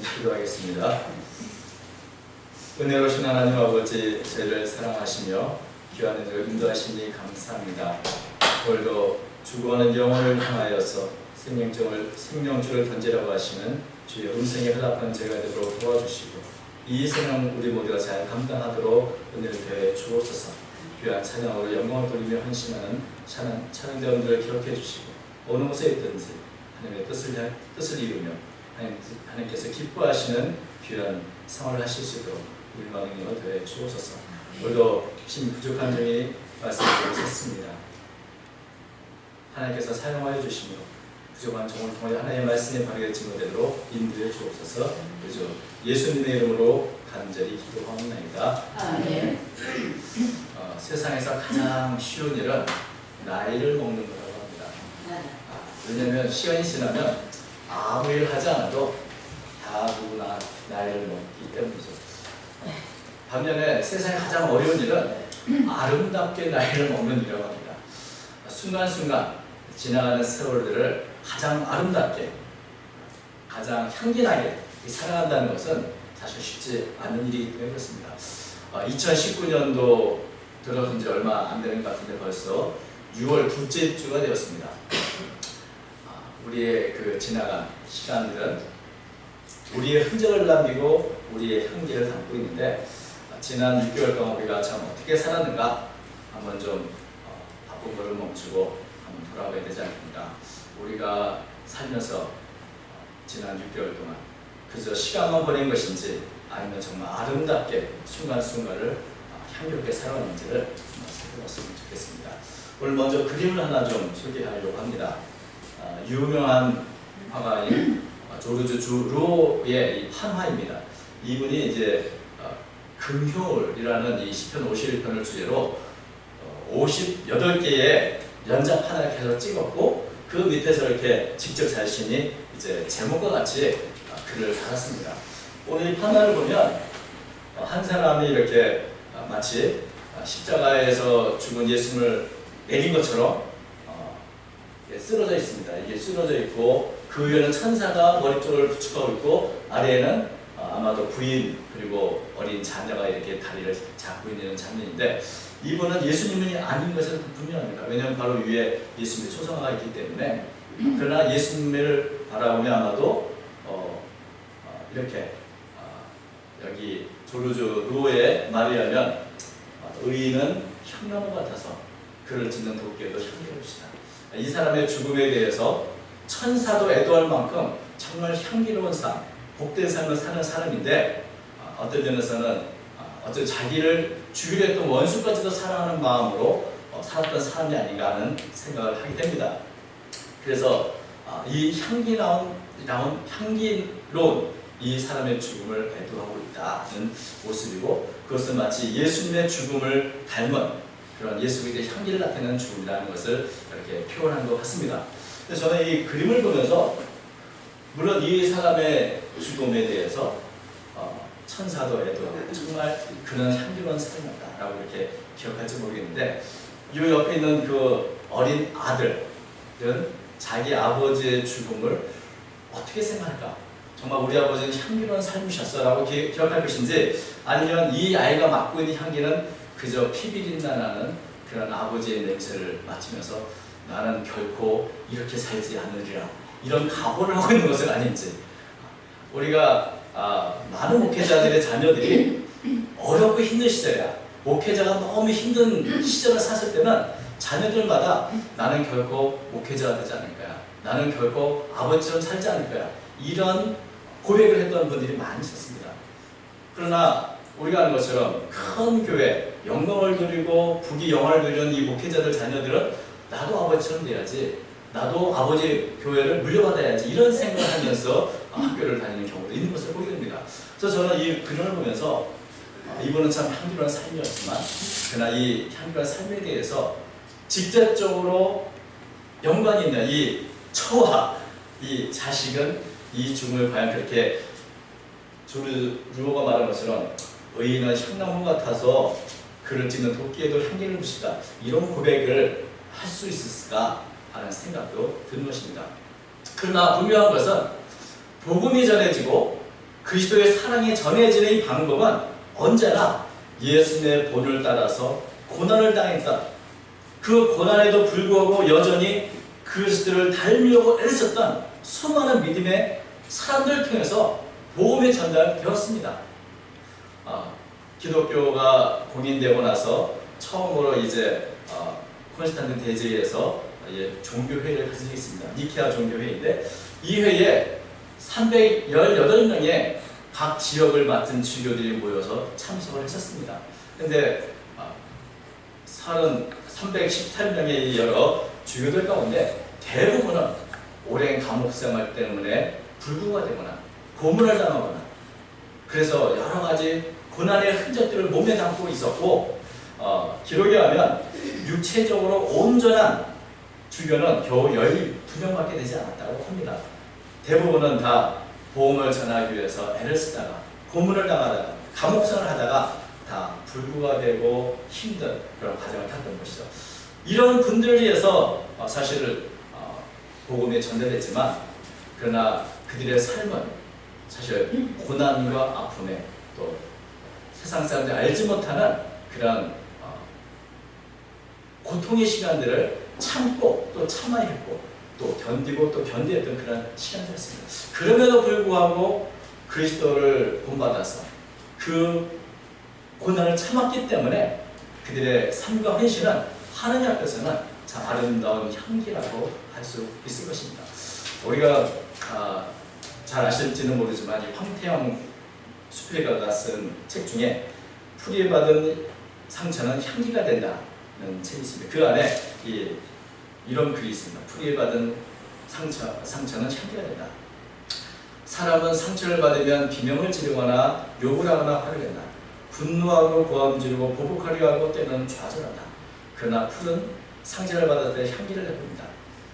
기도하겠습니다. 은혜로신 하나님 아버지 저희를 사랑하시며 귀한 은혜를 인도하시니 감사합니다. 오늘도 죽어가는 영혼을 향하여서 생명줄을, 생명줄을 던지라고 하시는 주의 음성에 흘러가는 제가 되도록 도와주시고 이 생명 우리 모두가 잘 감당하도록 은혜를 더해 주옵소서 귀한 찬양으로 영광을 돌리며 헌신하는 찬양, 찬양자분들을 기억해 주시고 어느 곳에 있든지 하나님의 뜻을, 향- 뜻을 이루며 하나님, 하나님께서 기뻐하시는 귀한 생활을 하실 수 있도록 우리만 능력을 더해 주옵소서. 오늘도 힘이 부족한 중에 말씀을 드렸습니다. 하나님께서 사용하여 주시며 부족한 종을 통해 하나님의 말씀에 바르게 증거되도록 인도해 주옵소서. 그죠 예수님의 이름으로 간절히 기도하옵나이다. 아멘. 어, 세상에서 가장 쉬운 일은 나이를 먹는 거라고 합니다. 아, 왜냐하면 시간이 지나면 아무 일 하지 않아도 다 누구나 나이를 먹기 때문이죠. 반면에 세상에 가장 어려운 일은 아름답게 나이를 먹는 일이라고 합니다. 순간순간 지나가는 세월들을 가장 아름답게, 가장 향기나게 살아간다는 것은 사실 쉽지 않은 일이기 때문에 그렇습니다. 2019년도 들어선 지 얼마 안 되는 것 같은데 벌써 6월 둘째 주가 되었습니다. 아, 우리의 그 지나간 시간들은 우리의 흔적을 남기고 우리의 향기를 담고 있는데 아, 지난 6개월 동안 우리가 참 어떻게 살았는가 한번 좀 어, 바쁜 걸을 멈추고 한번 돌아봐야 되지 않겠는가 우리가 살면서 어, 지난 6개월 동안 그저 시간만 보낸 것인지 아니면 정말 아름답게 순간순간을 어, 향기롭게 살아왔는지를 살펴봤으면 좋겠습니다. 오늘 먼저 그림을 하나 좀 소개하려고 합니다. 아, 유명한 화가인 어, 조르주 주로의 이 판화입니다. 이분이 이제 어, 금효울이라는 이 시편 51편을 주제로 어, 58개의 연작 하나를 계속 찍었고 그 밑에서 이렇게 직접 자신이 이제 제목과 같이 어, 글을 달았습니다. 오늘 이 판화를 보면 어, 한 사람이 이렇게 어, 마치 어, 십자가에서 죽은 예수님을 내린 것처럼 쓰러져 있습니다. 이게 쓰러져 있고 그 위에는 천사가 머리 쪽을 부축하고 있고 아래에는 어, 아마도 부인 그리고 어린 자녀가 이렇게 다리를 잡고 있는 장면인데 이분은 예수님이 아닌 것은 분명합니다. 왜냐하면 바로 위에 예수님의 초상화가 있기 때문에 그러나 예수님을 바라보며 아마도 어, 어, 이렇게 어, 여기 조르주 루의 어, 의인은 향나무 같아서 그를 짓는 도끼에도 향기롭시다. 이 사람의 죽음에 대해서 천사도 애도할 만큼 정말 향기로운 삶, 복된 삶을 사는 사람인데 어, 어떤 면에서는 어, 어떤 자기를 죽이려 했던 원수까지도 사랑하는 마음으로 어, 살았던 사람이 아닌가 하는 생각을 하게 됩니다. 그래서 어, 이 향기 나온, 나온 향기로운 이 사람의 죽음을 애도하고 있다는 모습이고 그것은 마치 예수님의 죽음을 닮은 그런 예수 그리스도의 향기를 나타내는 죽음이라는 것을 이렇게 표현한 것 같습니다. 그래서 저는 이 그림을 보면서 물론 이 사람의 죽음에 대해서 어, 천사도 애도 정말 그는 향기로운 사람이었다라고 이렇게 기억할지 모르겠는데 이 옆에 있는 그 어린 아들은 자기 아버지의 죽음을 어떻게 생각할까? 정말 우리 아버지는 향기로운 삶이셨어라고 기, 기억할 것인지 아니면 이 아이가 맡고 있는 향기는 그저 피비린내 나는 그런 아버지의 냄새를 맡으면서 나는 결코 이렇게 살지 않으리라. 이런 각오를 하고 있는 것은 아닌지. 우리가 아, 많은 목회자들의 자녀들이 어렵고 힘든 시절이야. 목회자가 너무 힘든 시절을 샀을 때는 자녀들마다 나는 결코 목회자가 되지 않을 거야. 나는 결코 아버지처럼 살지 않을 거야. 이런 고백을 했던 분들이 많이 있었습니다. 그러나 우리가 아는 것처럼 큰 교회, 영광을 누리고 부귀 영화를 누리는 이 목회자들 자녀들은 나도 아버지처럼 돼야지, 나도 아버지 교회를 물려받아야지 이런 생각을 하면서 학교를 다니는 경우도 있는 것을 보게 됩니다. 그래서 저는 이 그림을 보면서 아, 이분은 참 향기로운 삶이었지만 그러나 이 향기로운 삶에 대해서 직접적으로 연관이 있는 이 처와 이 자식은 이 죽음을 과연 그렇게 조르 루어가 말한 것처럼 의인은 향나무 같아서 그를 찍는 도끼에도 향기를 부시다 이런 고백을 할 수 있을까 하는 생각도 드는 것입니다. 그러나 분명한 것은 복음이 전해지고 그리스도의 사랑이 전해지는 이 방법은 언제나 예수님의 본을 따라서 고난을 당했다. 그 고난에도 불구하고 여전히 그리스도를 닮으려고 애썼던 수많은 믿음의 사람들을 통해서 복음이 전달되었습니다. 아, 기독교가 공인되고 나서 처음으로 이제 어, 콘스탄틴 대제에서 예, 종교회의를 가진 적이 있습니다. 니케아 종교회의인데 이 회의에 318명의 각 지역을 맡은 주교들이 모여서 참석을 했었습니다. 근데 아, 318명의 여러 주교들 가운데 대부분은 오랜 감옥 생활 때문에 불구가 되거나 고문을 당하거나 그래서 여러 가지 고난의 흔적들을 몸에 담고 있었고 어, 기록에 하면 육체적으로 온전한 주교는 겨우 12명밖에 되지 않았다고 합니다. 대부분은 다 보험을 전하기 위해서 애를 쓰다가 고문을 당하다가 감옥생을 하다가 다 불구가 되고 힘든 그런 과정을 탔던 것이죠. 이런 분들을 위해서 어, 사실 어, 복음이 전달됐지만 그러나 그들의 삶은 사실 고난과 아픔에 또 세상 사람들이 알지 못하는 그런 어, 고통의 시간들을 참고 또 참아야 했고 또 견디고 또 견디했던 그런 시간이었습니다. 그럼에도 불구하고 그리스도를 본받아서 그 고난을 참았기 때문에 그들의 삶과 헌신은 하느님 앞에서는 참 아름다운 향기라고 할 수 있을 것입니다. 우리가 아, 잘 아실지는 모르지만 이 황태영 수필가가 쓴 책 중에 풀이에 받은 상처는 향기가 된다는 책이 있습니다. 그 안에 이, 이런 글이 있습니다. 풀이에 받은 상처, 상처는 향기가 된다. 사람은 상처를 받으면 비명을 지르거나 욕을 하거나 화를 낸다. 분노하고 고함 지르고 보복하려 하고 때는 좌절한다. 그러나 풀은 상처를 받았을 때 향기를 내뿜니다.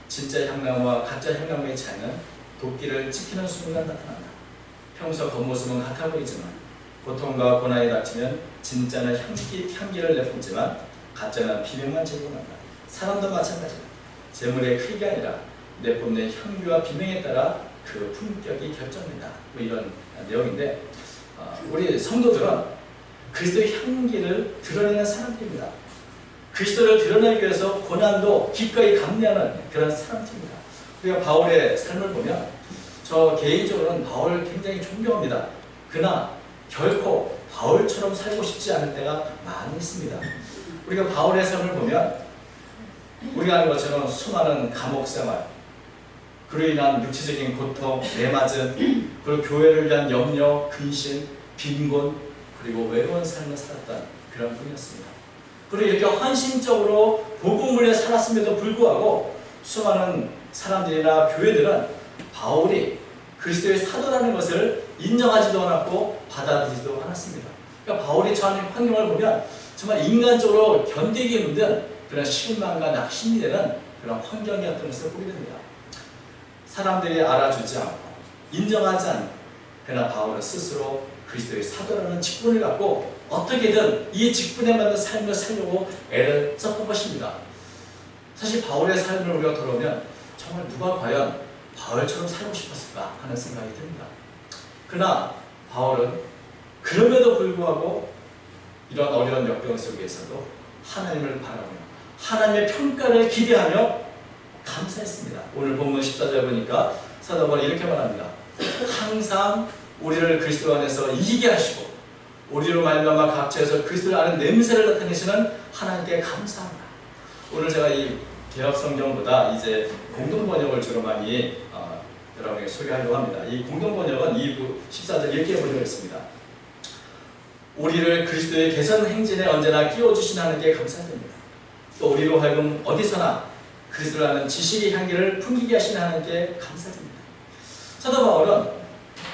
진짜 향나무와 가짜 향나무의 차이는 도끼를 찍히는 순간 나타난다. 평소 겉모습은 같아 보이지만 고통과 고난이 닥치면 진짜는 향기, 향기를 내뿜지만 가짜는 비명만 제공한다. 사람도 마찬가지다. 재물의 크기가 아니라 내뿜는 향기와 비명에 따라 그 품격이 결정된다. 뭐 이런 내용인데 어, 우리 성도들은 그리스도의 향기를 드러내는 사람들입니다. 그리스도를 드러내기 위해서 고난도 기꺼이 감내하는 그런 사람들입니다. 우리가 바울의 삶을 보면 저 개인적으로는 바울을 굉장히 존경합니다. 그러나 결코 바울처럼 살고 싶지 않을 때가 많이 있습니다. 우리가 바울의 삶을 보면 우리가 아는 것처럼 수많은 감옥 생활, 그로 인한 육체적인 고통, 내맞은, 그리고 교회를 위한 염려, 근심, 빈곤, 그리고 외로운 삶을 살았던 그런 분이었습니다. 그리고 이렇게 헌신적으로 복음을 위해 살았음에도 불구하고 수많은 사람들이나 교회들은 바울이 그리스도의 사도라는 것을 인정하지도 않았고 받아들이지도 않았습니다. 그러니까 바울이 처한 환경을 보면 정말 인간적으로 견디기 힘든 그런 실망과 낙심이 되는 그런 환경이었던 것을 보게 됩니다. 사람들이 알아주지 않고 인정하지 않고 그러나 바울은 스스로 그리스도의 사도라는 직분을 갖고 어떻게든 이 직분에 맞는 삶을 살려고 애를 썼던 것입니다. 사실 바울의 삶을 우리가 돌아오면 정말 누가 과연 바울처럼 살고 싶었을까 하는 생각이 듭니다. 그러나 바울은 그럼에도 불구하고 이런 어려운 역경 속에서도 하나님을 바라보며 하나님의 평가를 기대하며 감사했습니다. 오늘 본문 14절 보니까 사도 바울이 이렇게 말합니다. 항상 우리를 그리스도 안에서 이기게 하시고 우리로 말미암아 각처에서 그리스도를 아는 냄새를 나타내시는 하나님께 감사합니다. 오늘 제가 이 개혁 성경보다 이제 공동 번역을 주로 많이 어, 여러분에게 소개하려고 합니다. 이 공동 번역은 2부 14절 이렇게 번역했습니다. 우리를 그리스도의 개선 행진에 언제나 끼워 주신 하나님께 감사드립니다. 또 우리로 하여금 어디서나 그리스도를 아는 지식의 향기를 풍기게 하신 하나님께 감사드립니다. 사도 바울은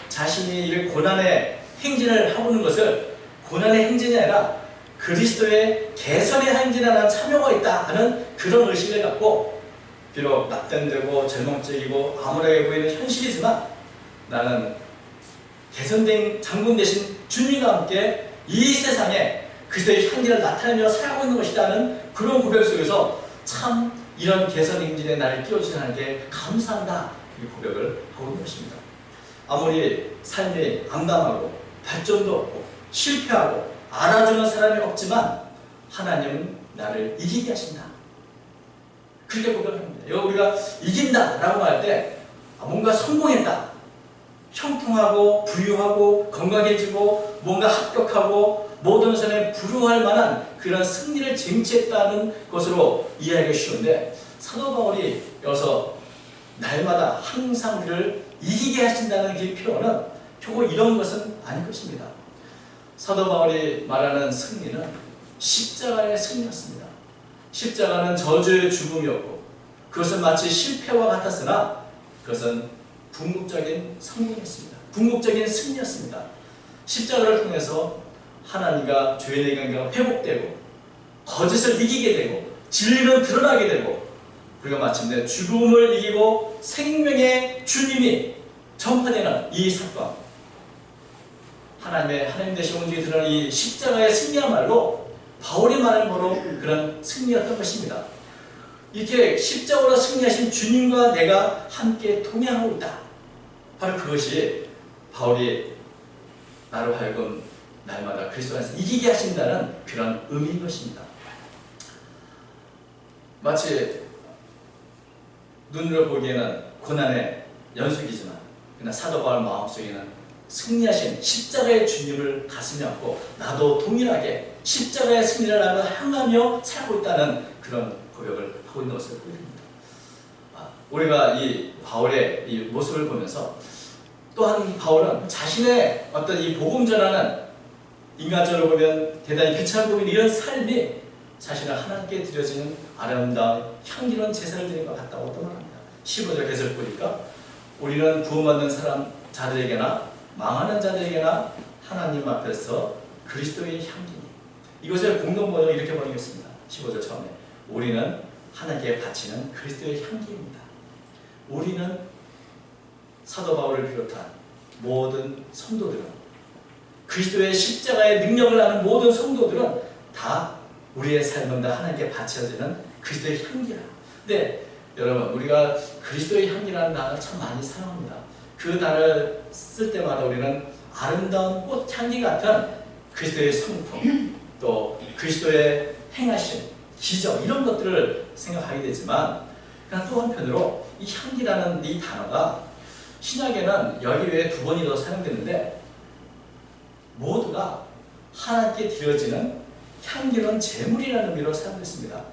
자신이 이 고난의 행진을 하고 있는 것을 고난의 행진이 아니라 그리스도의 개선의 행진에 대한 참여가 있다 하는 그런 의식을 갖고 비록 낙담되고 절망적이고 암울하게 보이는 현실이지만 나는 개선된 장군 대신 주님과 함께 이 세상에 그리스도의 향기를 나타내며 살아가고 있는 것이라는 그런 고백 속에서 참 이런 개선 행진에 나를 끼워주신 하나님께 감사한다 이 고백을 하고 있는 것입니다. 아무리 삶이 암담하고 발전도 없고 실패하고 알아주는 사람이 없지만 하나님은 나를 이기게 하신다. 그렇게 고백합니다. 여기 우리가 이긴다 라고 할 때 뭔가 성공했다. 형통하고 부유하고 건강해지고 뭔가 합격하고 모든 사람이 부러워할 만한 그런 승리를 쟁취했다는 것으로 이해하기 쉬운데 사도 바울이 여기서 날마다 항상 우리를 이기게 하신다는 그 표현은 결국 이런 것은 아닐 것입니다. 사도 바울이 말하는 승리는 십자가의 승리였습니다. 십자가는 저주의 죽음이었고 그것은 마치 실패와 같았으나 그것은 궁극적인 성공이었습니다. 궁극적인 승리였습니다. 십자가를 통해서 하나님과 죄인의 관계가 회복되고 거짓을 이기게 되고 진리는 드러나게 되고 우리가 마침내 죽음을 이기고 생명의 주님이 전파되는 이 사건 하나님의 하나님 되신 온전히 드러나는 이 십자가의 승리야말로 바울이 말한 거로 그런 승리였던 것입니다. 이렇게 십자가로 승리하신 주님과 내가 함께 동행하고 있다. 바로 그것이 바울이 나로 하여금 날마다 그리스도 안에서 이기게 하신다는 그런 의미인 것입니다. 마치 눈으로 보기에는 고난의 연속이지만 그러나 사도 바울 마음속에는 승리하신 십자가의 주님을 가슴에 안고 나도 동일하게 십자가의 승리를 나를 향하며 살고 있다는 그런 고백을 하고 있는 것을 보여줍니다. 아, 우리가 이 바울의 이 모습을 보면서 또한 바울은 자신의 어떤 이 복음 전하는 인간적으로 보면 대단히 귀찮고 이런 삶이 자신을 하나님께 드려지는 아름다운 향기로운 제사를 드린 것 같다고 또 말합니다. 15절 계속 보니까 우리는 구원받는 사람 자들에게나 망하는 자들에게나 하나님 앞에서 그리스도의 향기니 이것을 공동 번역을 이렇게 번역했습니다. 15절 처음에 우리는 하나님께 바치는 그리스도의 향기입니다. 우리는 사도 바울을 비롯한 모든 성도들은 그리스도의 십자가의 능력을 아는 모든 성도들은 다 우리의 삶은 다 하나님께 바쳐지는 그리스도의 향기라. 근데 여러분 우리가 그리스도의 향기라는 단어를 참 많이 사용합니다. 그 단어를 쓸 때마다 우리는 아름다운 꽃향기 같은 그리스도의 성품 또 그리스도의 행하신 기적 이런 것들을 생각하게 되지만 또 한편으로 이 향기라는 이 단어가 신약에는 여기 외에 두 번이 더 사용되는데 모두가 하나님께 드려지는 향기로운 제물이라는 의미로 사용됐습니다.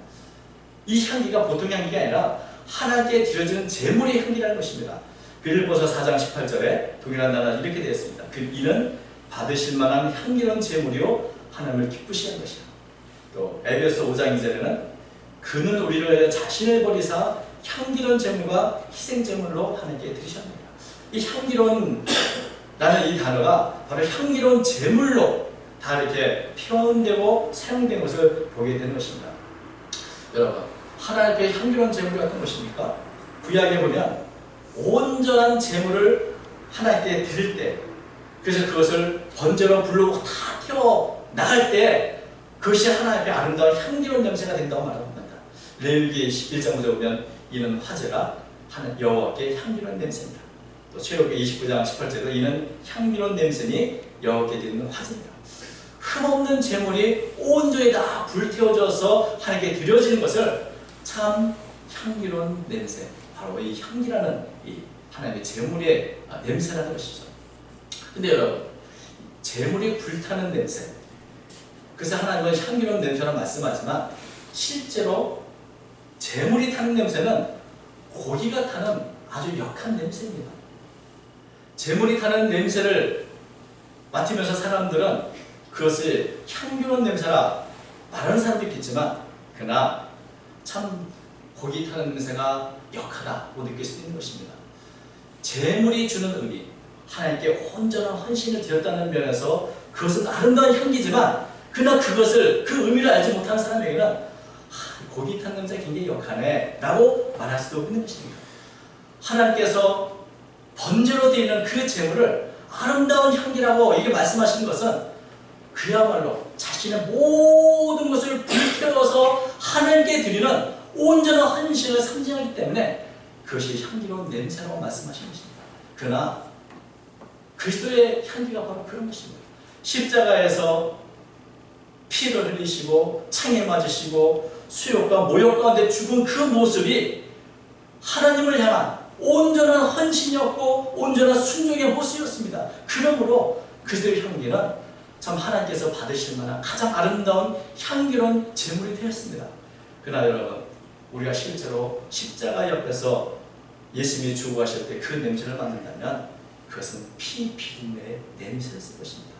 이 향기가 보통 향기가 아니라 하나님께 드려지는 제물의 향기라는 것입니다. 빌보서 4장 18절에 동일한 단어 이렇게 되어 있습니다. 그 이는 받으실 만한 향기로운 제물이요 하나님을 기쁘시는 것이야. 또 에베소 5장 2절에는 그는 우리를 자신을 버리사 향기로운 제물과 희생 제물로 하나님께 드리셨느니라. 이 향기로운 라는 이 단어가 바로 향기로운 제물로 다 이렇게 표현되고 사용된 것을 보게 되는 것입니다. 여러분, 하나님께 향기로운 제물이 어떤 것입니까? 구약에 보면 온전한 제물을 하나님께 드릴 때, 그래서 그것을 번제로 부르고 다 태워 나갈 때, 그것이 하나님께 아름다운 향기로운 냄새가 된다고 말합니다. 레위기 11장 9절 보면 이는 화제라 하는 여호와께 향기로운 냄새입니다. 또 최록기 29장 18절도 이는 향기로운 냄새니 여호와께 드리는 화제입니다. 흠없는 제물이 온전히 다 불태워져서 하나님께 드려지는 것을 참 향기로운 냄새, 바로 이 향기라는 이 하나님의 제물의 냄새라는 것이죠. 근데 여러분, 제물이 불타는 냄새. 그래서 하나님은 향기로운 냄새라 말씀하지만 실제로 제물이 타는 냄새는 고기가 타는 아주 역한 냄새입니다. 제물이 타는 냄새를 맡으면서 사람들은 그것을 향기로운 냄새라 말하는 사람도 있겠지만 그러나 참 고기 타는 냄새가 역하다고 느낄 수 있는 것입니다. 재물이 주는 의미, 하나님께 온전한 헌신을 드렸다는 면에서 그것은 아름다운 향기지만 그러나 그것을 그 의미를 알지 못하는 사람에게는 아, 고기 탄 냄새 굉장히 역하네 라고 말할 수도 있는 것입니다. 하나님께서 번제로 드리는 그 재물을 아름다운 향기라고 이게 말씀하시는 것은 그야말로 자신의 모든 것을 불태워서 하나님께 드리는 온전한 헌신을 상징하기 때문에 그것이 향기로운 냄새라고 말씀하시는 것입니다. 그러나 그리스도의 향기가 바로 그런 것입니다. 십자가에서 피를 흘리시고 창에 맞으시고 수욕과 모욕 가운데 죽은 그 모습이 하나님을 향한 온전한 헌신이었고 온전한 순종의 모습이었습니다. 그러므로 그리스도의 향기는 참 하나님께서 받으실 만한 가장 아름다운 향기로운 제물이 되었습니다. 그러나 여러분 우리가 실제로 십자가 옆에서 예수님이 죽어가실 때 그 냄새를 맡는다면 그것은 피 비린내의 냄새였을 것입니다.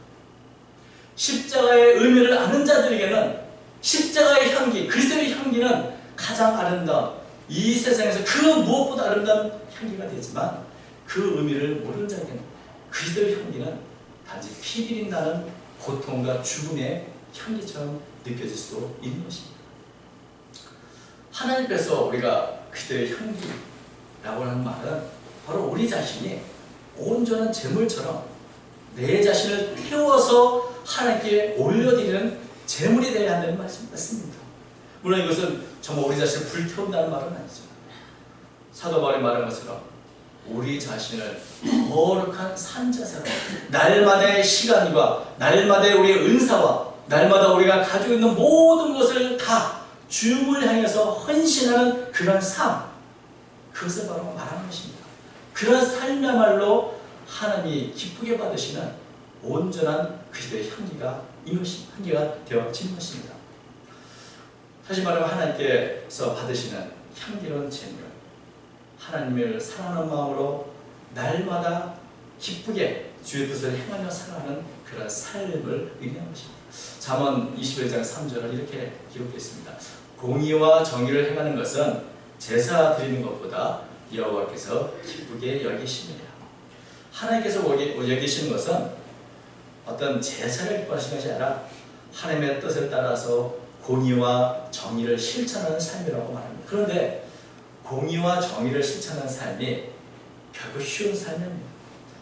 십자가의 의미를 아는 자들에게는 십자가의 향기, 그리스도의 향기는 가장 아름다운 이 세상에서 그 무엇보다 아름다운 향기가 되지만 그 의미를 모르는 자에게는 그리스도의 향기는 단지 피 비린다는 고통과 죽음의 향기처럼 느껴질 수도 있는 것입니다. 하나님께서 우리가 그리스도의 향기라고 하는 말은 바로 우리 자신이 온전한 제물처럼 내 자신을 태워서 하나님께 올려드리는 제물이 되어야 한다는 말씀 맞습니다. 물론 이것은 정말 우리 자신을 불태운다는 말은 아니죠. 사도 바울이 말한 것처럼 우리 자신을 거룩한 산자세로 날마다의 시간과 날마다의 우리의 은사와 날마다 우리가 가지고 있는 모든 것을 다 주님을 향해서 헌신하는 그런 삶 그것을 바로 말하는 것입니다. 그런 삶이야말로 하나님이 기쁘게 받으시는 온전한 그리스도의 향기가 이것이 향기가 되어진 것입니다. 다시 말하면 하나님께서 받으시는 향기로운 제물 하나님을 사랑하는 마음으로 날마다 기쁘게 주의 뜻을 행하며 살아가는 그런 삶을 의미하는 것입니다. 잠언 21장 3절은 이렇게 기록되어 있습니다. 공의와 정의를 행하는 것은 제사 드리는 것보다 여호와께서 기쁘게 여기심이라. 하나님께서 여기시는 것은 어떤 제사를 기뻐하시는 것이 아니라 하나님의 뜻을 따라서 공의와 정의를 실천하는 삶이라고 말합니다. 그런데 공의와 정의를 실천하는 삶이 결국 쉬운 삶이 아닙니다.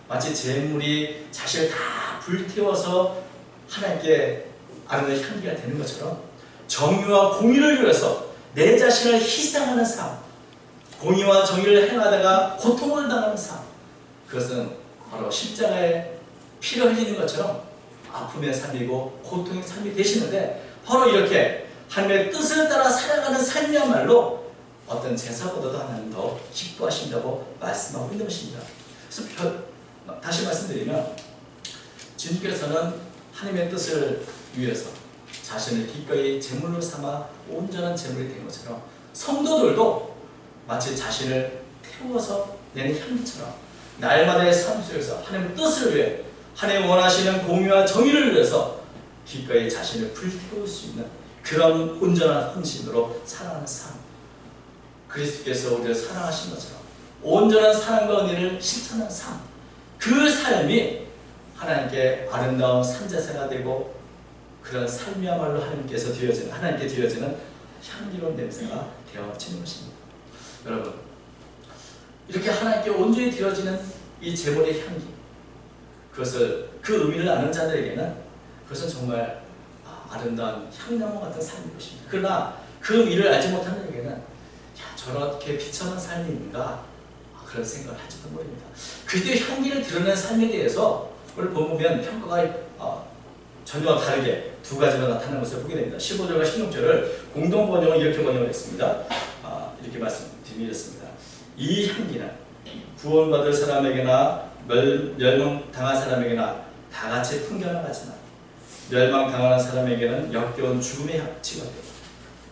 마치 재물이 자신을 다 불태워서 하나님께 아름다운 향기가 되는 것처럼 정의와 공의를 위해서 내 자신을 희생하는 삶, 공의와 정의를 행하다가 고통을 당하는 삶, 그것은 바로 십자가에 피를 흘리는 것처럼 아픔의 삶이고 고통의 삶이 되시는데 바로 이렇게 하나님의 뜻을 따라 살아가는 삶이야말로 어떤 제사보다도 하나님 더 기뻐하신다고 말씀하고 있는 것입니다. 그래서 다시 말씀드리면 주님께서는 하나님의 뜻을 위해서 자신을 기꺼이 제물로 삼아 온전한 제물이 된 것처럼 성도들도 마치 자신을 태워서 내는 향기처럼 날마다의 삶 속에서 하나님의 뜻을 위해 하나님 원하시는 공유와 정의를 위해서 기꺼이 자신을 불태울 수 있는 그런 온전한 헌신으로 살아가는 삶. 그리스도께서 우리를 사랑하신 것처럼 온전한 사랑과 은혜를 실천하는 삶. 그 삶이 하나님께 아름다운 산자세가 되고 그런 삶이야말로 하나님께서 되어지는 하나님께 되어지는 향기로운 냄새가 되어지는 것입니다. 여러분 이렇게 하나님께 온전히 되어지는 이 제물의 향기 그것을 그 의미를 아는 자들에게는 그것은 정말 아름다운 향나무 같은 삶인 것입니다. 그러나 그 의미를 알지 못하는 에게는 야 저렇게 비참한 삶이 있는가 그런 생각을 할지도 모릅니다. 그때 향기를 드러낸 삶에 대해서 오늘 보면 평가가 어, 전혀 다르게 두 가지가 나타나는 것을 보게 됩니다. 15절과 16절을 공동 번역은 이렇게 번역을 했습니다. 아, 이렇게 말씀드리겠습니다. 이 향기는 구원받을 사람에게나 멸망당한 사람에게나 다 같이 풍겨나가지만 멸망당하는 사람에게는 역겨운 죽음의 향치가 되고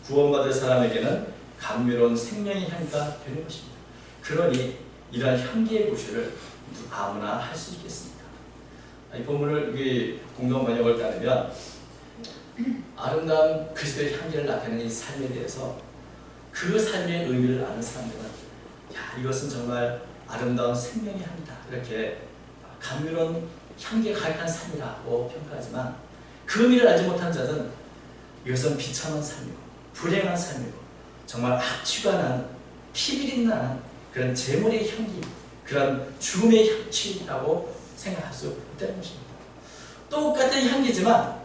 구원받을 사람에게는 감미로운 생명의 향기가 되는 것입니다. 그러니 이러한 향기의 구실을 아무나 할 수 있겠습니까? 이 본문을 공동 번역을 따르면 아름다운 그리스도의 향기를 나타내는 이 삶에 대해서 그 삶의 의미를 아는 사람들은 야 이것은 정말 아름다운 생명의 향이다 이렇게 감미로운 향기에 가득한 삶이라고 평가하지만 그 의미를 알지 못한 자는 이것은 비참한 삶이고 불행한 삶이고 정말 악취가 나는 피비린 나는 그런 재물의 향기 그런 죽음의 향취라고 생각할 수 있다는 것입니다. 똑같은 향기지만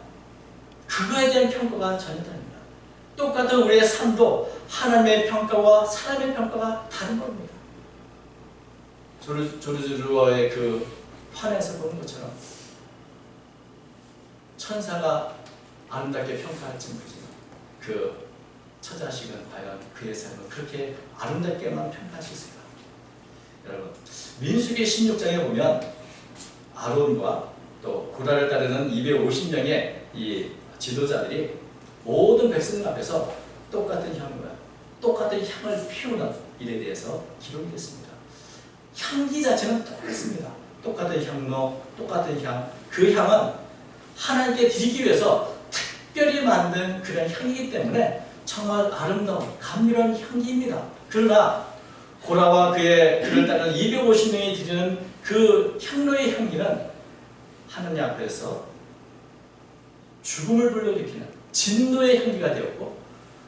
그거에 대한 평가가 전혀 다릅니다. 똑같은 우리의 삶도 하나님의 평가와 사람의 평가가 다른 겁니다. 조르, 조르주르의 그 환에서 보는 것처럼 천사가 아름답게 평가할지 모르지만 그 처자식은 과연 그의 삶을 그렇게 아름답게만 평가할 수 있을까? 여러분 민수기 16장에 보면 아론과 또 고라를 따르는 250명의 이 지도자들이 모든 백성 앞에서 똑같은 향과 똑같은 향을 피우는 일에 대해서 기록이 됐습니다. 향기 자체는 똑같습니다. 똑같은 향로, 똑같은 향. 그 향은 하나님께 드리기 위해서 특별히 만든 그런 향이기 때문에 정말 아름다운 감미로운 향기입니다. 그러나 고라와 그의 그를 따르는 250명이 드리는 그 향로의 향기는 하느님 앞에서 죽음을 불러일으키는 진노의 향기가 되었고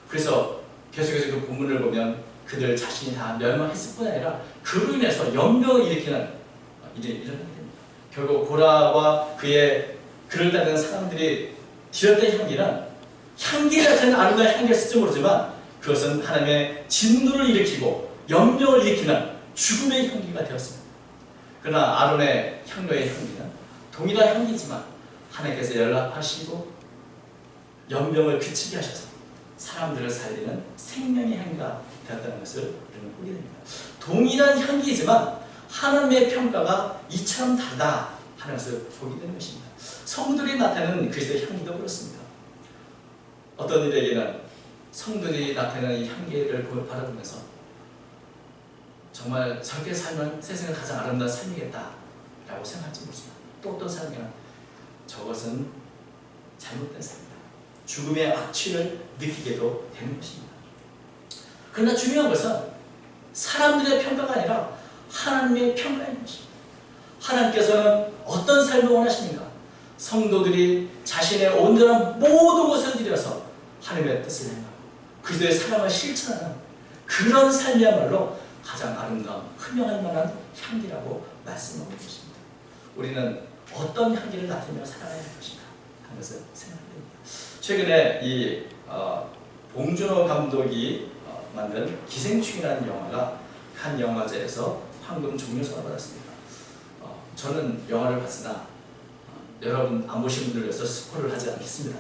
그래서 계속해서 그 본문을 보면 그들 자신이 다 멸망했을 뿐 아니라 그로 인해서 연병을 일으키는 일이 일어나게 됩니다. 결국 고라와 그의 그를 따르는 사람들이 드렸던 향기는 향기 자체는 아름다운 향기였을지 모르지만 그것은 하나님의 진노를 일으키고 연병을 일으키는 죽음의 향기가 되었습니다. 그러나 아론의 향로의 향기는 동일한 향기지만 하나님께서 연락하시고 연병을 그치게 하셔서 사람들을 살리는 생명의 향기가 되었다는 것을 우리는 보게 됩니다. 동일한 향기지만 하나님의 평가가 이처럼 다르다 하는 것을 보게 되는 것입니다. 성들이 나타내는 그리스도의 향기도 그렇습니다. 어떤 일에게는 성들이 나타내는 이 향기를 바라보면서 정말 저렇게 살면 세상에 가장 아름다운 삶이겠다 라고 생각할지 모르지만 또 어떤 사람에게는 저것은 잘못된 삶이다. 죽음의 악취를 느끼게도 되는 것입니다. 그러나 중요한 것은 사람들의 평가가 아니라 하나님의 평가인 것입니다. 하나님께서는 어떤 삶을 원하십니까? 성도들이 자신의 온전한 모든 것을 들여서 하나님의 뜻을 행하고 그리스도의 사랑을 실천하는 그런 삶이야말로 가장 아름다운 흠명할 만한 향기라고 말씀하고 계십니다. 우리는 어떤 향기를 나타내며 살아가야 할 것인가 것을 생각합니다. 최근에 이 어, 봉준호 감독이 어, 만든 기생충이라는 영화가 칸 영화제에서 황금 종려상을 받았습니다. 어, 저는 영화를 봤으나 어, 여러분 안 보신 분들 위해서 스포를 하지 않겠습니다.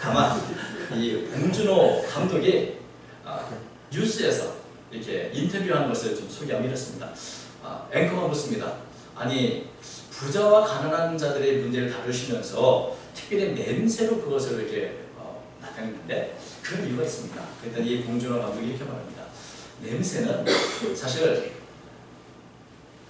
다만 이 봉준호 감독이 어, 뉴스에서 이렇게 인터뷰한 것을 좀 소개하면 이렇습니다. 아, 앵커가 묻습니다. 아니 부자와 가난한 자들의 문제를 다루시면서 특별히 냄새로 그것을 이렇게 어, 나타냈는데 그런 이유가 있습니다. 그랬더니 이 봉준호 감독이 이렇게 말합니다. 냄새는 사실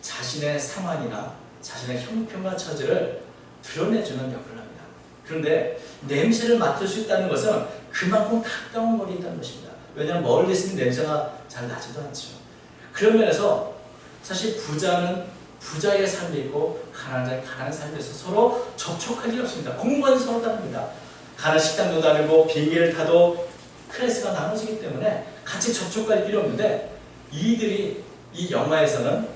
자신의 상황이나 자신의 형편과 처지를 드러내주는 역할을 합니다. 그런데 냄새를 맡을 수 있다는 것은 그만큼 가까운 거리에 있다는 것입니다. 왜냐하면 멀리 있으면 냄새가 잘 나지도 않죠. 그런 면에서 사실 부자는 부자의 삶이 있고 가난한 자는 가난한 있어 서로 접촉할 일이 없습니다. 공간이 서로 다릅니다. 가는 식당도 다르고 비행기를 타도 클래스가 나눠지기 때문에 같이 접촉할 필요 없는데 이들이 이 영화에서는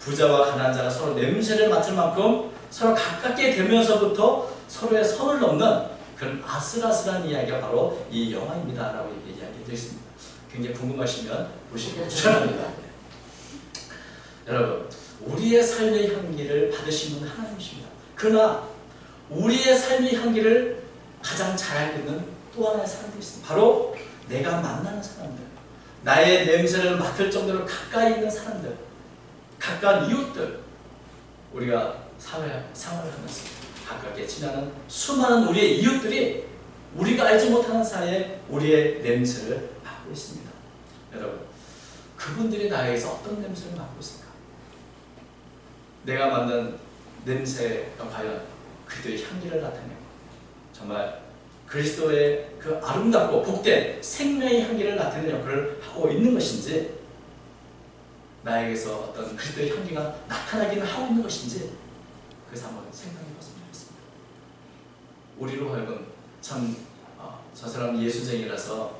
부자와 가난한 자가 서로 냄새를 맡을 만큼 서로 가깝게 되면서부터 서로의 선을 넘는 그런 아슬아슬한 이야기가 바로 이 영화입니다 라고 이야기되어 있습니다. 굉장히 궁금하시면 보시길 추천합니다. 여러분, 우리의 삶의 향기를 받으신 분 하나님이십니다. 그러나 우리의 삶의 향기를 가장 잘 알고 있는 또 하나의 사람들이 있습니다. 바로 내가 만나는 사람들, 나의 냄새를 맡을 정도로 가까이 있는 사람들, 가까운 이웃들, 우리가 사회, 생활을 하면서 가깝게 지나는 수많은 우리의 이웃들이 우리가 알지 못하는 사이에 우리의 냄새를 맡고 있습니다. 여러분, 그분들이 나에게서 어떤 냄새를 맡고 있을까? 내가 맡는 냄새가 과연 그들의 향기를 나타내고 정말 그리스도의 그 아름답고 복된 생명의 향기를 나타내는 역할을 하고 있는 것인지 나에게서 어떤 그리스도의 향기가 나타나기는 하고 있는 것인지 그래서 한번 생각해 봤으면 좋겠습니다. 우리로 하여금 참, 어, 저 사람 예수쟁이라서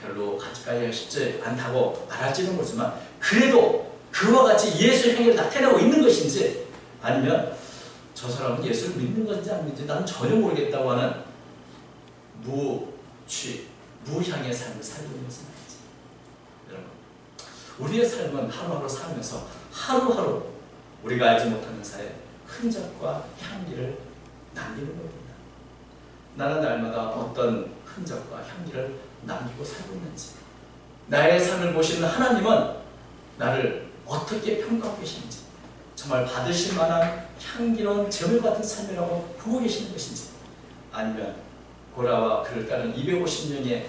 별로 가까이 쉽지 않다고 말할지는 모르지만 그래도 그와 같이 예수의 행위를 나타내고 있는 것인지 아니면 저 사람은 예수를 믿는 건지 안 믿는지 나는 전혀 모르겠다고 하는 무취, 무향의 삶을 살고 있는 것은 아니지. 여러분, 우리의 삶은 하루하루 살면서 하루하루 우리가 알지 못하는 사이에 흔적과 향기를 남기는 겁니다. 나는 날마다 어떤 흔적과 향기를 남기고 살고 있는지 나의 삶을 보시는 하나님은 나를 어떻게 평가하고 계시는지 정말 받으실 만한 향기로운 제물 같은 삶이라고 보고 계시는 것인지 아니면 고라와 그를 따른 250명의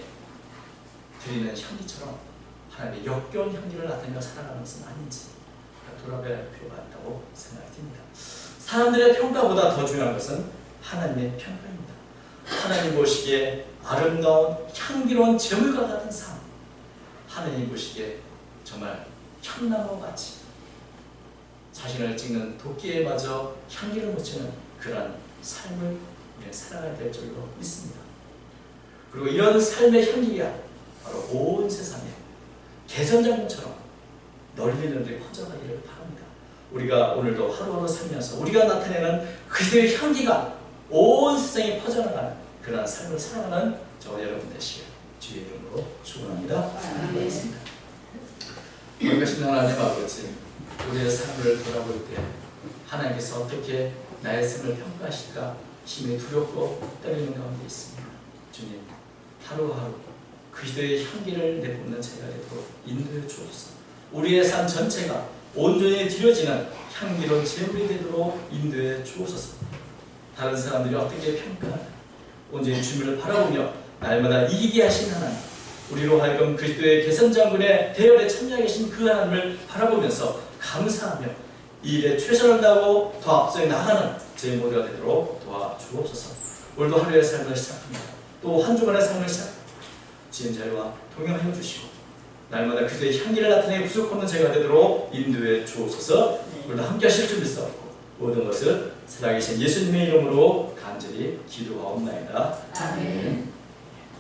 드리는 향기처럼 하나님의 역겨운 향기를 나타내며 살아가는 것은 아닌지 돌아봐야 할 필요가 있다고 생각이 듭니다. 사람들의 평가보다 더 중요한 것은 하나님의 평가입니다. 하나님 보시기에 아름다운 향기로운 제물과 같은 삶 하나님 보시기에 정말 향나무와 같이 자신을 찍는 도끼에 마저 향기를 묻히는 그러한 삶을 살아가야 될 줄로 믿습니다. 그리고 이런 삶의 향기가 바로 온 세상에 개선장군처럼 널리 널리 퍼져가기를 바랍니다. 우리가 오늘도 하루하루 살면서 우리가 나타내는 그들의 향기가 온 세상에 퍼져나가는 그러한 삶을 살아가는 저와 여러분 되시길 주의 이름으로 축원합니다. 기도 거룩하신 하나님 아버지 우리의 삶을 돌아볼 때 하나님께서 어떻게 나의 삶을 평가하실까 힘이 두렵고 떨리는 가운데 있습니다. 주님 하루하루 그들의 향기를 내뿜는 제가 되도록 인도해 주옵소서. 우리의 삶 전체가 온전히 드려지는 향기로운 제물이 되도록 인도해 주옵소서. 다른 사람들이 어떻게 평가하나 온전히 주님을 바라보며 날마다 이기게 하신 하나님 우리로 하여금 그리스도의 개선장군의 대열에 참여하 계신 그 하나님을 바라보면서 감사하며 이 일에 최선을 다하고 더 앞서 나가는 제 모두가 되도록 도와주옵소서. 오늘도 하루의 삶을 시작합니다. 또 한 주간의 삶을 시작합니다. 지은 자유와 동행하여 주시고 날마다 그들의 향기를 나타내 부족 없는 제가 되도록 인도해 주옵소서. 오늘도 함께 하실 줄 믿사옵고 모든 것을 살아계신 예수님의 이름으로 간절히 기도하옵나이다. 아멘.